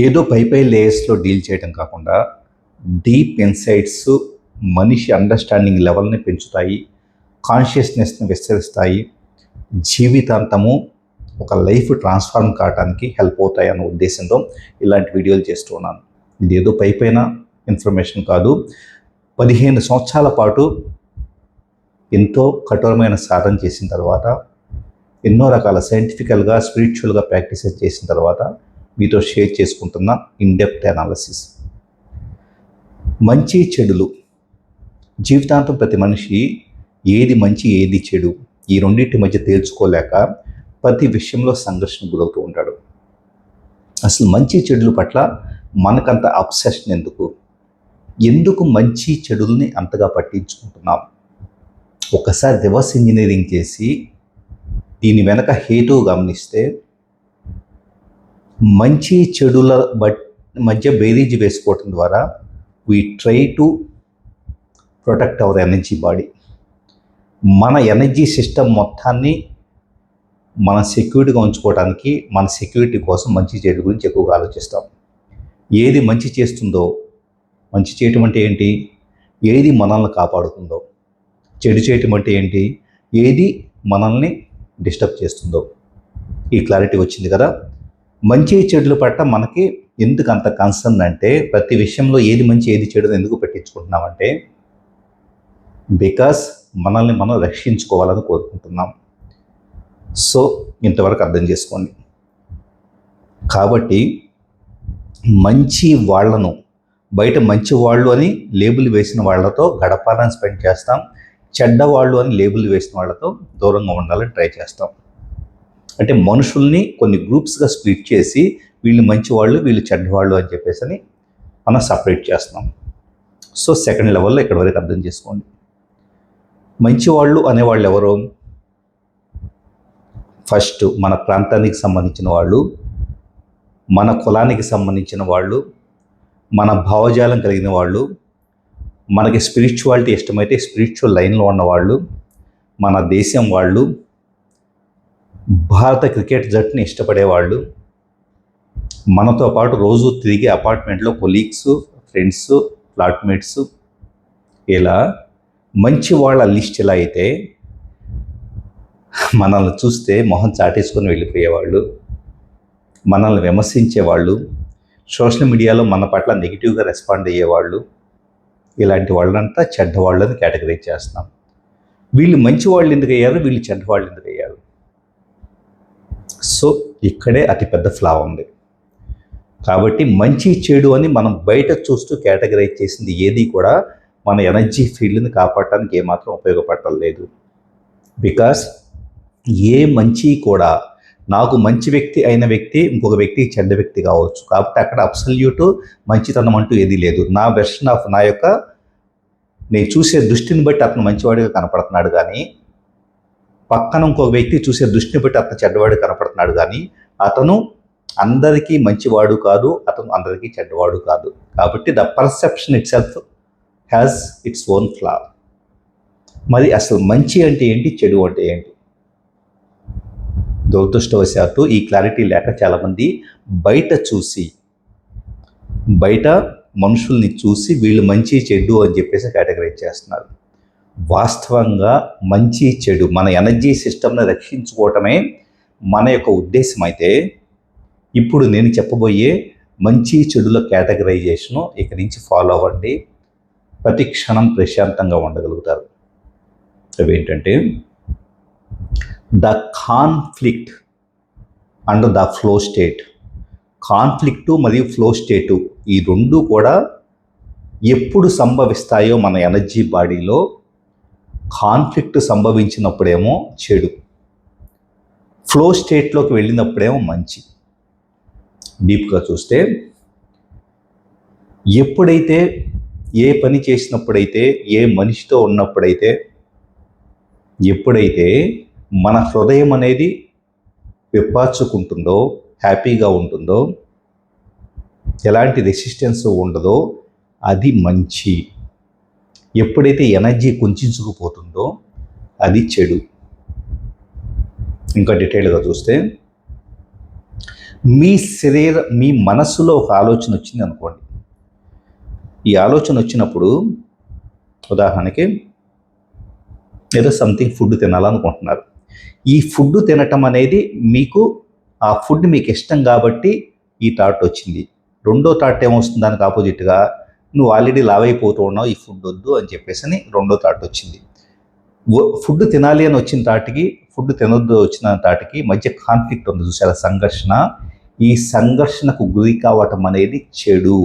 ఏదో పై పై లేయర్స్లో డీల్ చేయడం కాకుండా డీప్ ఇన్సైట్స్ మనిషి అండర్స్టాండింగ్ లెవెల్ని పెంచుతాయి కాన్షియస్నెస్ని విస్తరిస్తాయి జీవితాంతము ఒక లైఫ్ ట్రాన్స్ఫార్మ్ కావడానికి హెల్ప్ అవుతాయి అన్న ఉద్దేశంతో ఇలాంటి వీడియోలు చేస్తూ ఉన్నాను. ఇది ఏదో పై పైన ఇన్ఫర్మేషన్ కాదు. పదిహేను సంవత్సరాల పాటు ఎంతో కఠోరమైన సాధన చేసిన తర్వాత ఎన్నో రకాల సైంటిఫికల్గా స్పిరిచువల్గా ప్రాక్టీసెస్ చేసిన తర్వాత మీతో షేర్ చేసుకుంటున్న ఇన్డెప్త్ అనాలసిస్ మంచి చెడులు. జీవితాంతం ప్రతి మనిషి ఏది మంచి ఏది చెడు ఈ రెండింటి మధ్య తేల్చుకోలేక ప్రతి విషయంలో సంఘర్షణ గురవుతూ ఉంటాడు. అసలు మంచి చెడుల పట్ల మనకంత అబ్సెషన్ ఎందుకు? ఎందుకు మంచి చెడుల్ని అంతగా పట్టించుకుంటున్నాం? ఒకసారి రివర్స్ ఇంజనీరింగ్ చేసి దీని వెనక హేతువు గమనిస్తే మంచి చెడుల బట్ మధ్య బేరీజ్ వేసుకోవటం ద్వారా we try to protect our energy body మన ఎనర్జీ సిస్టమ్ మొత్తాన్ని మన సెక్యూరిటీగా ఉంచుకోవడానికి మన సెక్యూరిటీ కోసం మంచి చెడు గురించి ఎక్కువగా ఆలోచిస్తాం. ఏది మంచి చేస్తుందో మంచి చేయటం అంటే ఏంటి? ఏది మనల్ని కాపాడుతుందో చెడు చేయటం అంటే ఏంటి? ఏది మనల్ని డిస్టర్బ్ చేస్తుందో. ఈ క్లారిటీ వచ్చింది కదా? మంచి చెడుల పట్ల మనకి ఎందుకు అంత కన్సర్న్ అంటే ప్రతి విషయంలో ఏది మంచి ఏది చెడు ఎందుకు పెట్టించుకుంటున్నామంటే బికాస్ మనల్ని మనం రక్షించుకోవాలని కోరుకుంటున్నాం. సో ఇంతవరకు అర్థం చేసుకోండి. కాబట్టి మంచి వాళ్ళను బయట మంచి వాళ్ళు అని లేబుల్ వేసిన వాళ్ళతో గడపాలని స్పెండ్ చేస్తాం. చెడ్డవాళ్ళు అని లేబుల్ వేసిన వాళ్ళతో దూరంగా ఉండాలని ట్రై చేస్తాం. అంటే మనుషుల్ని కొన్ని గ్రూప్స్గా స్ప్లిట్ చేసి వీళ్ళు మంచివాళ్ళు వీళ్ళు చెడ్డవాళ్ళు అని చెప్పేసి అని మనం సపరేట్ చేస్తున్నాం. సో సెకండ్ లెవెల్లో ఇక్కడ వరకు అర్థం చేసుకోండి. మంచివాళ్ళు అనేవాళ్ళు ఎవరు? ఫస్ట్ మన ప్రాంతానికి సంబంధించిన వాళ్ళు మన కులానికి సంబంధించిన వాళ్ళు మన భావజాలం కలిగిన వాళ్ళు మనకి స్పిరిచువాలిటీ ఇష్టమైతే స్పిరిచువల్ లైన్లో ఉన్నవాళ్ళు మన దేశం వాళ్ళు భారత క్రికెట్ జట్టుని ఇష్టపడేవాళ్ళు. మనతో పాటు రోజు తిరిగి అపార్ట్మెంట్లో కొలీగ్స్ ఫ్రెండ్స్ ఫ్లాట్మేట్స్. ఇలా మంచి వాళ్ళ లిస్ట్ ఇలా అయితే మనల్ని చూస్తే మొహం చాటేసుకొని వెళ్ళిపోయేవాళ్ళు. మనల్ని విమర్శించేవాళ్ళు. సోషల్ మీడియాలో మన పట్ల నెగిటివ్గా రెస్పాండ్ అయ్యేవాళ్ళు. ఇలాంటి వాళ్ళంతా చెడ్డవాళ్ళని కేటగరైజ్ చేస్తున్నాం. వీళ్ళు మంచి వాళ్ళు ఎందుకు అయ్యారు? వీళ్ళు చెడ్డవాళ్ళు ఎందుకు సో ఇక్కడే అతిపెద్ద ఫ్లా ఉంది. కాబట్టి మంచి చెడు అని మనం బయట చూస్తూ కేటగరైజ్ చేసింది ఏది కూడా మన ఎనర్జీ ఫీల్డ్ని కాపాడటానికి ఏమాత్రం ఉపయోగపడటం లేదు. బికాస్ ఏ మంచి కూడా నాకు మంచి వ్యక్తి అయిన వ్యక్తి ఇంకొక వ్యక్తి చెడ్డ వ్యక్తి కావచ్చు. కాబట్టి అక్కడ అబ్సల్యూట్ మంచితనం అంటూ ఏదీ లేదు. నా వెర్షన్ ఆఫ్ నా యొక్క నేను చూసే దృష్టిని బట్టి అతను మంచివాడిగా కనపడుతున్నాడు కానీ పక్కన ఇంకో వ్యక్తి చూసే దృష్టిని బట్టి అతను చెడ్డవాడు కనపడుతున్నాడు కానీ అతను అందరికీ మంచివాడు కాదు అతను అందరికీ చెడ్డవాడు కాదు. కాబట్టి the perception itself has its own flaw మరి అసలు మంచి అంటే ఏంటి చెడు అంటే ఏంటి? దురదృష్టవశాత్తు ఈ క్లారిటీ లేక చాలామంది బయట చూసి బయట మనుషుల్ని చూసి వీళ్ళు మంచి చెడు అని చెప్పేసి కేటగరైజ్ చేస్తున్నారు. వాస్తవంగా మంచి చెడు మన ఎనర్జీ సిస్టమ్ని రక్షించుకోవటమే మన యొక్క ఉద్దేశం అయితే ఇప్పుడు నేను చెప్పబోయే మంచి చెడుల కేటగరైజేషను ఇక నుంచి ఫాలో అవ్వండి. ప్రతి క్షణం ప్రశాంతంగా ఉండగలుగుతారు. అవి ఏంటంటే the conflict and the flow state. Conflict మరియు ఫ్లో స్టేటు ఈ రెండు కూడా ఎప్పుడు సంభవిస్తాయో మన ఎనర్జీ బాడీలో కాన్ఫ్లిక్ట్ సంభవించినప్పుడేమో చెడు. ఫ్లో స్టేట్లోకి వెళ్ళినప్పుడేమో మంచి. డీప్గా చూస్తే ఎప్పుడైతే ఏ పని చేసినప్పుడైతే ఏ మనిషితో ఉన్నప్పుడైతే ఎప్పుడైతే మన హృదయం అనేది విప్పార్చుకుంటుందో హ్యాపీగా ఉంటుందో ఎలాంటి రెసిస్టెన్స్ ఉండదో అది మంచి. ఎప్పుడైతే ఎనర్జీ కుంచుకుపోతుందో అది చెడు. ఇంకా డీటెయిల్గా చూస్తే మీ శరీర మీ మనస్సులో ఒక ఆలోచన వచ్చింది అనుకోండి. ఈ ఆలోచన వచ్చినప్పుడు ఉదాహరణకి ఏదో సంథింగ్ ఫుడ్ తినాలనుకుంటున్నారు. ఈ ఫుడ్ తినటం అనేది మీకు ఆ ఫుడ్ మీకు ఇష్టం కాబట్టి ఈ థాట్ వచ్చింది. రెండో థాట్ ఏమొస్తుంది? దానికి ఆపోజిట్గా నువ్వు ఆల్రెడీ లావ్ అయిపోతూ ఉన్నావు ఈ ఫుడ్ వద్దు అని చెప్పేసి అని రెండో థాట్ వచ్చింది. ఫుడ్ తినాలి అని వచ్చిన తాటికి ఫుడ్ తినొద్దు వచ్చిన తాటికి మధ్య కాన్ఫ్లిక్ట్ ఉంది చూసారా? సంఘర్షణ. ఈ సంఘర్షణకు గురి కావటం అనేది చెడు.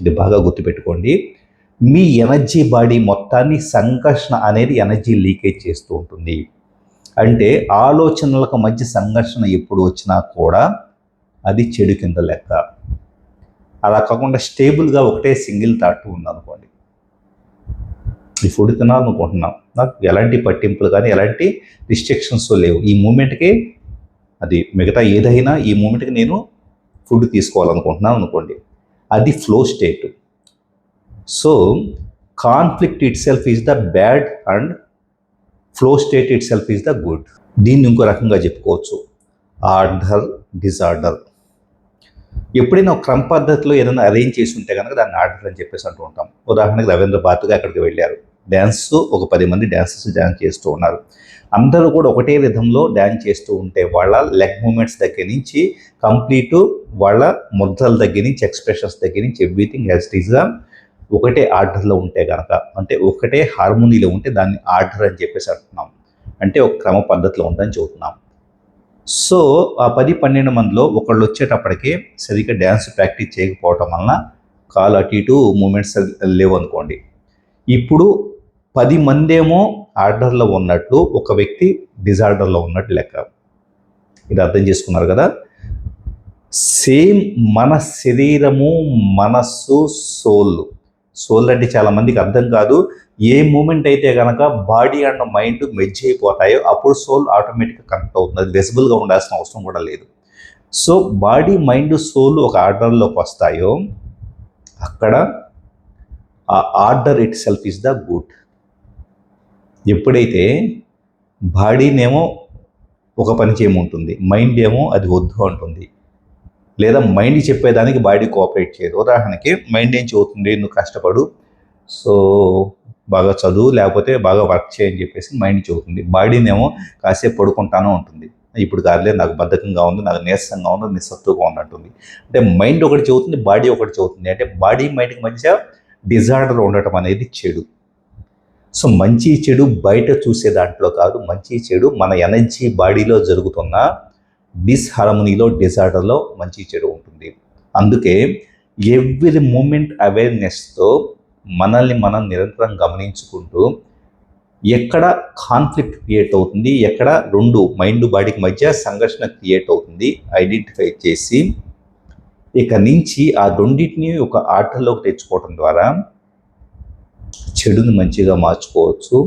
ఇది బాగా గుర్తుపెట్టుకోండి. మీ ఎనర్జీ బాడీ మొత్తాన్ని సంఘర్షణ అనేది ఎనర్జీ లీకేజ్ చేస్తూ ఉంటుంది. అంటే ఆలోచనలకు మధ్య సంఘర్షణ ఎప్పుడు వచ్చినా కూడా అది చెడు కింద లెక్క. అలా కాకుండా స్టేబుల్గా ఒకటే సింగిల్ థాట్ ఉందనుకోండి. ఈ ఫుడ్ తినాలనుకుంటున్నాం. నాకు ఎలాంటి పట్టింపులు కానీ ఎలాంటి రిస్ట్రిక్షన్స్ లేవు. ఈ మూమెంట్కి అది మిగతా ఏదైనా ఈ మూమెంట్కి నేను ఫుడ్ తీసుకోవాలనుకుంటున్నాను అనుకోండి. అది flow state so conflict itself is the bad and flow state itself is the good దీన్ని ఇంకో రకంగా చెప్పుకోవచ్చు. ఆర్డర్ డిజార్డర్ ఎప్పుడైనా ఒక క్రమ పద్ధతిలో ఏదైనా అరేంజ్ చేసి ఉంటే కనుక దాన్ని ఆర్డర్ అని చెప్పేసి అంటూ ఉంటాం. ఉదాహరణకి రవీంద్ర భారతిగా అక్కడికి వెళ్ళారు. డ్యాన్స్ ఒక పది మంది డ్యాన్సెస్ డ్యాన్స్ చేస్తూ ఉన్నారు. అందరూ కూడా ఒకటే విధంలో డ్యాన్స్ చేస్తూ ఉంటే వాళ్ళ లెగ్ మూమెంట్స్ దగ్గర నుంచి కంప్లీట్ వాళ్ళ ముద్రల దగ్గర నుంచి ఎక్స్ప్రెషన్స్ దగ్గర నుంచి ఎవ్రీథింగ్ యాజ్ ఈజ్గా ఒకటే ఆర్డర్లో ఉంటే కనుక అంటే ఒకటే హార్మోనీలో ఉంటే దాన్ని ఆర్డర్ అని చెప్పేసి అంటున్నాం. అంటే ఒక క్రమ పద్ధతిలో ఉందని చెబుతున్నాం. సో ఆ పది పన్నెండు మందిలో ఒకళ్ళు వచ్చేటప్పటికే సరిగ్గా డ్యాన్స్ ప్రాక్టీస్ చేయకపోవటం వలన కాలు అటు ఇటు మూమెంట్స్ లేవు అనుకోండి. ఇప్పుడు పది మందేమో ఆర్డర్లో ఉన్నట్లు ఒక వ్యక్తి డిజార్డర్లో ఉన్నట్టు లెక్క. ఇది అర్థం చేసుకున్నారు కదా? సేమ్ మన శరీరము మనస్సు సోల్. సోల్ అంటే చాలా మందికి అర్థం కాదు. ఏ మూమెంట్ అయితే కనుక బాడీ అండ్ మైండ్ మెజ్ అయిపోతాయో అప్పుడు సోల్ ఆటోమేటిక్గా కనెక్ట్ అవుతుంది. అది విజిబుల్గా ఉండాల్సిన అవసరం కూడా లేదు. సో బాడీ మైండ్ సోల్ ఒక ఆర్డర్లోకి వస్తాయో అక్కడ ఆ order itself is the good. ఎప్పుడైతే బాడీనేమో ఒక పని చేయమంటుంది మైండ్ ఏమో అది వద్దు అంటుంది. లేదా మైండ్ చెప్పేదానికి బాడీ కోఆపరేట్ చేయదు. ఉదాహరణకి మైండ్ ఏం చెబుతుంది? నువ్వు కష్టపడు సో బాగా చదువు లేకపోతే బాగా వర్క్ చేయని చెప్పేసి మైండ్ చెబుతుంది. బాడీనేమో కాసేపు పడుకుంటానో ఉంటుంది. ఇప్పుడు కాదులే నాకు బద్ధకంగా ఉంది నాకు నీరసంగా ఉంది నిస్సత్తుగా ఉన్నట్టుంది. అంటే మైండ్ ఒకటి చెబుతుంది బాడీ ఒకటి చెబుతుంది. అంటే బాడీ మైండ్కి మధ్య డిజార్డర్ ఉండటం అనేది చెడు. సో మంచి చెడు బయట చూసే దాంట్లో కాదు మంచి చెడు మన ఎనర్జీ బాడీలో జరుగుతున్న డిస్హార్మోనీలో డిజార్డర్లో మంచి చెడు ఉంటుంది. అందుకే ఎవ్రీ మూమెంట్ అవేర్నెస్తో మనల్ని మనం నిరంతరం గమనించుకుంటూ ఎక్కడ కాన్ఫ్లిక్ట్ క్రియేట్ అవుతుంది ఎక్కడ రెండు మైండ్ బాడీకి మధ్య సంఘర్షణ క్రియేట్ అవుతుంది ఐడెంటిఫై చేసి ఇక నుంచి ఆ రెండింటిని ఒక ఆటల్లోకి తెచ్చుకోవడం ద్వారా చెడుని మంచిగా మార్చుకోవచ్చు.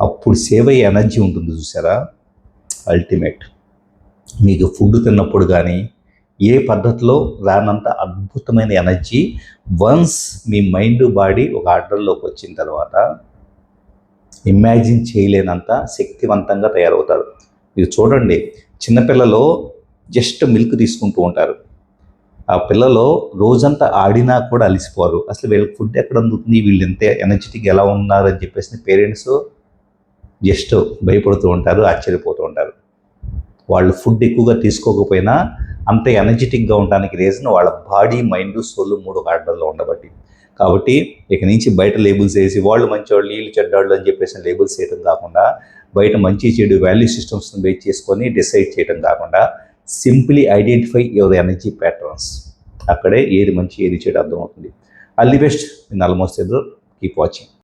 అప్పుడు సేవ ఎనర్జీ ఉంటుంది చూసారా? అల్టిమేట్. మీకు ఫుడ్ తిన్నప్పుడు కానీ ఏ పద్ధతిలో రానంత అద్భుతమైన ఎనర్జీ వన్స్ మీ మైండ్ బాడీ ఒక ఆర్డర్లోకి వచ్చిన తర్వాత ఇమాజిన్ చేయలేనంత శక్తివంతంగా తయారవుతారు. మీరు చూడండి చిన్నపిల్లలు జస్ట్ మిల్క్ తీసుకుంటూ ఉంటారు. ఆ పిల్లలు రోజంతా ఆడినా కూడా అలసిపోరు. అసలు వీళ్ళకి ఫుడ్ ఎక్కడ అందుతుంది? వీళ్ళు ఎంత ఎనర్జెటిక్ ఎలా ఉన్నారని చెప్పేసి పేరెంట్స్ జస్ట్ భయపడుతూ ఉంటారు ఆశ్చర్యపోతూ ఉంటారు. వాళ్ళు ఫుడ్ ఎక్కువగా తీసుకోకపోయినా అంత ఎనర్జెటిక్గా ఉండడానికి రీజన్ వాళ్ళ బాడీ మైండ్ సోల్ మూడు ఆర్డర్లో ఉండబట్టి. కాబట్టి ఇక నుంచి బయట లేబుల్స్ వేసి వాళ్ళు మంచివాళ్ళు వీళ్ళు చెడ్డాళ్ళు అని చెప్పేసి లేబుల్స్ వేయడం కాకుండా బయట మంచి చెడు వాల్యూ సిస్టమ్స్ని బేస్ చేసుకొని డిసైడ్ చేయడం కాకుండా simply identify your energy patterns అక్కడే ఏది మంచి ఏది చెడు అర్థమవుతుంది. All the best in almost ఎదురు కీప్ వాచింగ్